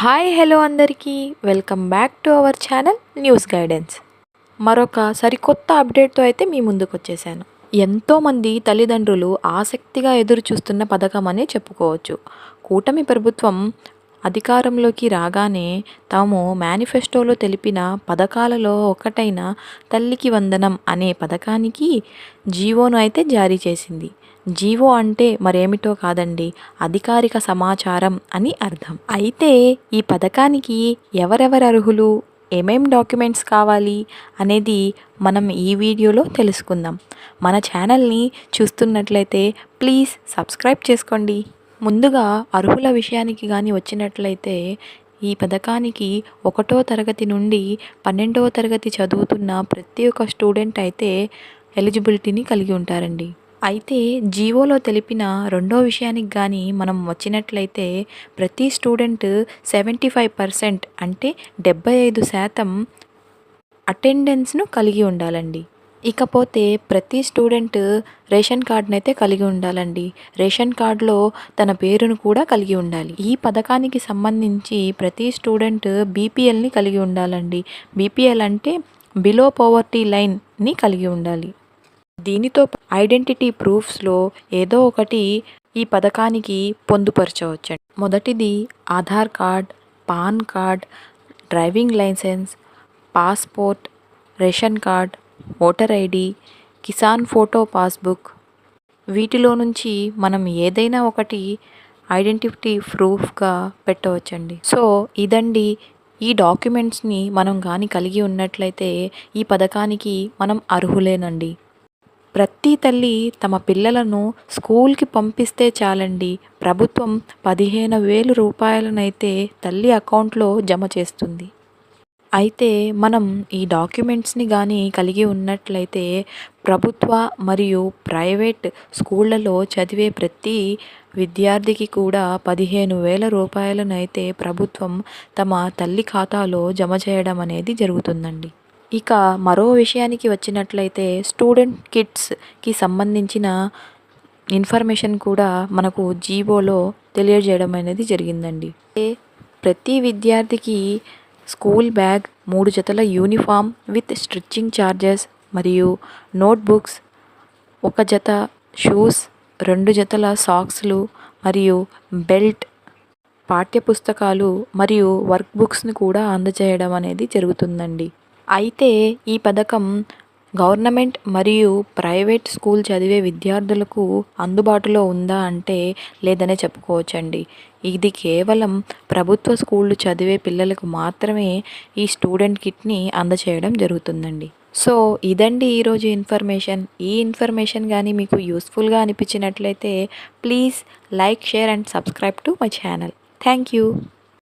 Hi hello అందరికీ. Welcome back to our channel news guidance. మరొక సరికొత్త అప్డేట్తో అయితే మీ ముందుకు వచ్చేసాను ఎంతోమంది తల్లిదండ్రులు ఆసక్తిగా ఎదురు చూస్తున్న పథకం అనే చెప్పుకోవచ్చు. కూటమి ప్రభుత్వం అధికారంలోకి రాగానే తాము మేనిఫెస్టోలో తెలిపిన పథకాలలో ఒకటైన తల్లికి వందనం అనే పథకానికి జీవోను అయితే జారీ చేసింది. జీవో అంటే మరేమిటో కాదండి అధికారిక సమాచారం అని అర్థం. అయితే ఈ పథకానికి ఎవరెవరు అర్హులు ఏమేం డాక్యుమెంట్స్ కావాలి అనేది మనం ఈ వీడియోలో తెలుసుకుందాం. మన ఛానల్ని చూస్తున్నట్లయితే ప్లీజ్ సబ్స్క్రైబ్ చేసుకోండి. ముందుగా అర్హుల విషయానికి కానీ వచ్చినట్లయితే ఈ పథకానికి ఒకటో తరగతి నుండి పన్నెండవ తరగతి చదువుతున్న ప్రతి ఒక్క స్టూడెంట్ అయితే ఎలిజిబిలిటీని కలిగి ఉంటారండి. అయితే జీవోలో తెలిపిన రెండో విషయానికి కానీ మనం వచ్చినట్లయితే ప్రతి స్టూడెంట్ సెవెంటీ ఫైవ్ పర్సెంట్ అంటే డెబ్బై ఐదు శాతం అటెండెన్స్ను కలిగి ఉండాలండి. ఇకపోతే ప్రతి స్టూడెంట్ రేషన్ కార్డును అయితే కలిగి ఉండాలండి. రేషన్ కార్డులో తన పేరును కూడా కలిగి ఉండాలి. ఈ పథకానికి సంబంధించి ప్రతి స్టూడెంట్ బీపీఎల్ని కలిగి ఉండాలండి. బీపీఎల్ అంటే బిలో పవర్టీ లైన్ని కలిగి ఉండాలి. దీనితో ఐడెంటిటీ ప్రూఫ్స్లో ఏదో ఒకటి ఈ పథకానికి పొందుపరచవచ్చండి. మొదటిది Aadhaar card PAN card driving licence passport ration card voter ID Kisan photo passbook. వీటిలో నుంచి మనం ఏదైనా ఒకటి ఐడెంటిటీ ప్రూఫ్గా పెట్టవచ్చండి. సో ఇదండి ఈ డాక్యుమెంట్స్ని మనం కానీ కలిగి ఉన్నట్లయితే ఈ పథకానికి మనం అర్హులేనండి. ప్రతి తల్లి తమ పిల్లలను స్కూల్కి పంపిస్తే చాలండి. ప్రభుత్వం పదిహేను వేలు రూపాయలనైతే తల్లి అకౌంట్లో జమ చేస్తుంది. అయితే మనం ఈ డాక్యుమెంట్స్ని కానీ కలిగి ఉన్నట్లయితే ప్రభుత్వ మరియు ప్రైవేట్ స్కూళ్ళలో చదివే ప్రతి విద్యార్థికి కూడా పదిహేను వేల రూపాయలనైతే ప్రభుత్వం తమ తల్లి ఖాతాలో జమ చేయడం అనేది జరుగుతుందండి. ఇక మరో విషయానికి వచ్చినట్లయితే స్టూడెంట్ కిట్స్కి సంబంధించిన ఇన్ఫర్మేషన్ కూడా మనకు జీవోలో తెలియజేయడం అనేది జరిగిందండి. ప్రతి విద్యార్థికి స్కూల్ బ్యాగ్ మూడు జతల యూనిఫామ్ విత్ స్టిచ్చింగ్ ఛార్జెస్ మరియు నోట్బుక్స్ ఒక జత షూస్ రెండు జతల సాక్స్లు మరియు బెల్ట్ పాఠ్యపుస్తకాలు మరియు వర్క్ బుక్స్ని కూడా అందజేయడం అనేది జరుగుతుందండి. అయితే ఈ పథకం గవర్నమెంట్ మరియు ప్రైవేట్ స్కూల్ చదివే విద్యార్థులకు అందుబాటులో ఉందా అంటే లేదనే చెప్పుకోవచ్చండి. ఇది కేవలం ప్రభుత్వ స్కూళ్ళు చదివే పిల్లలకు మాత్రమే ఈ స్టూడెంట్ కిట్ని అందచేయడం జరుగుతుందండి. సో ఇదండి ఈరోజు ఇన్ఫర్మేషన్. ఈ ఇన్ఫర్మేషన్ కానీ మీకు యూస్ఫుల్గా అనిపించినట్లయితే please like share and subscribe to my channel. Thank you.